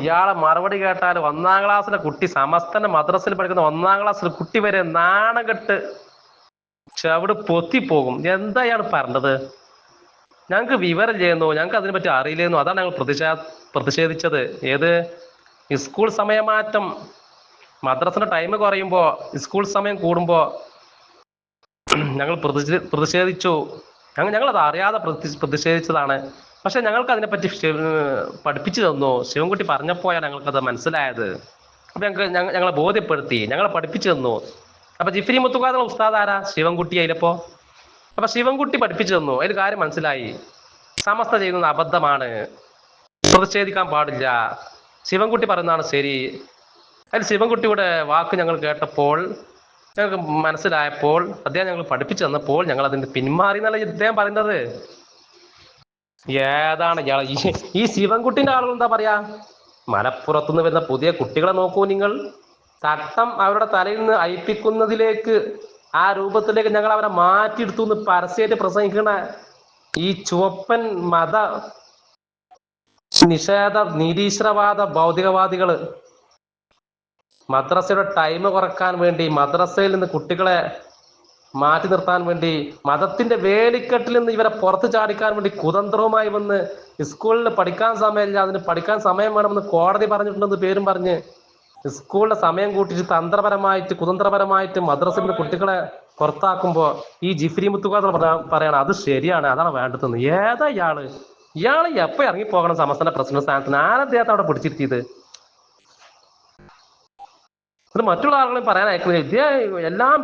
ഇയാളെ മറുപടി കേട്ടാൽ ഒന്നാം ക്ലാസ്സിലെ കുട്ടി സമസ്തന്റെ മദ്രസയിൽ പഠിക്കുന്ന ഒന്നാം ക്ലാസ്സിലെ കുട്ടി വരെ നാണം കെട്ട് ചവിട് പൊത്തിപ്പോകും എന്താ ഇയാൾ പറഞ്ഞത്? ഞങ്ങൾക്ക് വിവരം ചെയ്യുന്നു ഞങ്ങൾക്ക് അതിനെ പറ്റി അറിയില്ലെന്നു? അതാണ് ഞങ്ങൾ പ്രതിഷേ പ്രതിഷേധിച്ചത്. ഏത്? സ്കൂൾ സമയമാറ്റം മദ്രസിന്റെ ടൈം കുറയുമ്പോ സ്കൂൾ സമയം കൂടുമ്പോ ഞങ്ങൾ പ്രതിഷേ- പ്രതിഷേധിച്ചു. ഞങ്ങൾ അത് അറിയാതെ പ്രതിഷേധിച്ചതാണ്. പക്ഷെ ഞങ്ങൾക്ക് അതിനെപ്പറ്റി പഠിപ്പിച്ചു തന്നു. ശിവൻകുട്ടി പറഞ്ഞപ്പോഴാണ് ഞങ്ങൾക്കത് മനസ്സിലായത്. അപ്പൊ ഞങ്ങൾക്ക് ഞങ്ങ- ഞങ്ങളെ ബോധ്യപ്പെടുത്തി ഞങ്ങളെ പഠിപ്പിച്ചു തന്നു. അപ്പൊ മുത്തുക്കാതെ ഉസ്താദ് ആരാ? ശിവൻകുട്ടി അതിലപ്പോ അപ്പൊ ശിവൻകുട്ടി പഠിപ്പിച്ചു തന്നു. അതിൽ കാര്യം മനസ്സിലായി. സമസ്ത ചെയ്യുന്നത് അബദ്ധമാണ്. പ്രതിഷേധിക്കാൻ പാടില്ല. ശിവൻകുട്ടി പറയുന്നതാണ് ശരി. അതിൽ ശിവൻകുട്ടിയുടെ വാക്ക് ഞങ്ങൾ കേട്ടപ്പോൾ ഞങ്ങൾക്ക് മനസ്സിലായപ്പോൾ അദ്ദേഹം ഞങ്ങൾ പഠിപ്പിച്ചു തന്നപ്പോൾ ഞങ്ങൾ അതിന് പിന്മാറി എന്നല്ല ഇദ്ദേഹം പറയുന്നത്. ഏതാണ് ഈ ശിവൻകുട്ടിന്റെ ആളുകൾ എന്താ പറയാ? മലപ്പുറത്തുനിന്ന് വരുന്ന പുതിയ കുട്ടികളെ നോക്കൂ നിങ്ങൾ. തട്ടം അവരുടെ തലയിൽ നിന്ന് അയിപ്പിക്കുന്നതിലേക്ക് ആ രൂപത്തിലേക്ക് ഞങ്ങൾ അവരെ മാറ്റിയെടുത്തു എന്ന് പരസ്യമായിട്ട് പ്രസംഗിക്കണ ഈ ചുവപ്പൻ മത നിഷേധ നിരീശ്വരവാദ ഭൗതികവാദികൾ മദ്രസയുടെ ടൈം കുറയ്ക്കാൻ വേണ്ടി മദ്രസയിൽ നിന്ന് കുട്ടികളെ മാറ്റി നിർത്താൻ വേണ്ടി മതത്തിന്റെ വേലിക്കെട്ടിൽ നിന്ന് ഇവരെ പുറത്ത് ചാടിക്കാൻ വേണ്ടി കുതന്ത്രവുമായി വന്ന് സ്കൂളിൽ പഠിക്കാൻ സമയമില്ല അതിന് പഠിക്കാൻ സമയം വേണമെന്ന് കോടതി പറഞ്ഞിട്ടുണ്ടെന്ന് പേരും പറഞ്ഞ് സ്കൂളിലെ സമയം കൂട്ടിച്ച് തന്ത്രപരമായിട്ട് കുതന്ത്രപരമായിട്ട് മദ്രസയിൽ നിന്ന് കുട്ടികളെ പുറത്താക്കുമ്പോ ഈ ജിഫ്രി മുത്തുകാർ പറയണം അത് ശരിയാണ് അതാണ് വേണ്ടതെന്ന്. ഏതാ ഇയാൾ? ഇയാൾ എപ്പോ ഇറങ്ങി പോകണം സമസ്തന്റെ പ്രസിഡന്റ് സ്ഥാനത്തിന്? ആരദ്ദേഹത്തെ അവിടെ പിടിച്ചിരുത്തിയത്? ഇത് മറ്റുള്ള ആളുകളെയും പറയാൻ അയക്കുന്നില്ല എല്ലാം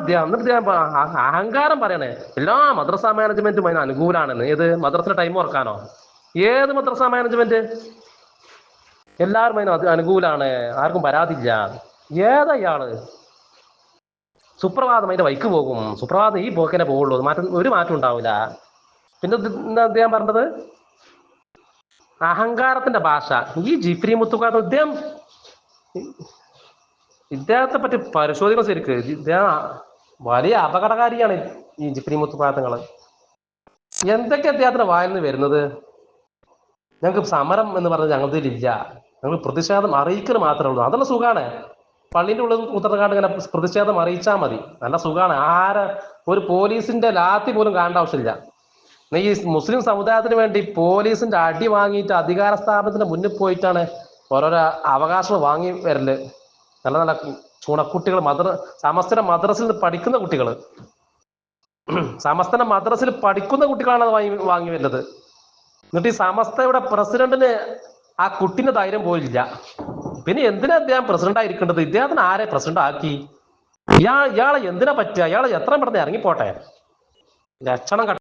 അഹങ്കാരം പറയണേ. എല്ലാ മദ്രസ മാനേജ്മെന്റും അതിന് അനുകൂലമാണെന്ന് ഏത് മദ്രസ ടൈം ഓർക്കാനോ ഏത് മദ്രസ മാനേജ്മെന്റ് എല്ലാവരും അതിന് അത് അനുകൂലാണ്. ആർക്കും പരാതിയില്ല. ഏതാ ഇയാൾ സുപ്രഭാതം അതിന്റെ വൈക്ക് പോകും. സുപ്രഭാതം ഈ പോക്കിനെ പോകുള്ളൂ മാറ്റം ഒരു മാറ്റം ഉണ്ടാവില്ല. പിന്നെ എന്താ അദ്ദേഹം പറഞ്ഞത്? അഹങ്കാരത്തിന്റെ ഭാഷ. ഈ ജിഫ്രി മുത്തുക്കാത്ത ഇദ്ദേഹം ഇദ്ദേഹത്തെ പറ്റി പരിശോധിക്കണം ശരിക്ക്. ഇദ്ദേഹം വലിയ അപകടകാരിയാണ് ഈ ജിഫ്രി മുത്തുപാതങ്ങൾ എന്തൊക്കെ അദ്ദേഹത്തിന്റെ വായിൽ നിന്ന് വരുന്നത്? ഞങ്ങൾക്ക് സമരം എന്ന് പറഞ്ഞത് ഞങ്ങളുടെ ഇല്ല ഞങ്ങൾ പ്രതിഷേധം അറിയിക്കൽ മാത്രമേ ഉള്ളൂ. അതല്ല സുഖാണ്. പള്ളിന്റെ ഉള്ളിൽ ഉത്തരകാണ്ട് ഇങ്ങനെ പ്രതിഷേധം അറിയിച്ചാൽ മതി. നല്ല സുഖാണ്. ആരെ ഒരു പോലീസിന്റെ ലാത്തി പോലും കാണേണ്ട ആവശ്യമില്ല. ഈ മുസ്ലിം സമുദായത്തിന് വേണ്ടി പോലീസിന്റെ അടി വാങ്ങിയിട്ട് അധികാര സ്ഥാപനത്തിന്റെ മുന്നിൽ പോയിട്ടാണ് ഓരോരോ അവകാശം വാങ്ങി വരൽ. നല്ല നല്ല ചൂണക്കുട്ടികൾ മദ്ര സമസ്തന മദ്രസിൽ പഠിക്കുന്ന കുട്ടികൾ സമസ്തന മദ്രസിൽ പഠിക്കുന്ന കുട്ടികളാണ് വാങ്ങി വാങ്ങി വരുന്നത്. എന്നിട്ട് ഈ സമസ്തയുടെ പ്രസിഡന്റിന് ആ കുട്ടിന്റെ ധൈര്യം പോലില്ല പിന്നെ എന്തിനാ അദ്ദേഹം പ്രസിഡന്റ് ആയിരിക്കേണ്ടത്? ഇദ്ദേഹത്തിന് ആരെ പ്രസിഡന്റ് ആക്കി? ഇയാൾ ഇയാളെ എന്തിനാ പറ്റുക? ഇയാളെ എത്ര പെട്ടെന്ന് ഇറങ്ങിപ്പോട്ടെ. ലക്ഷണം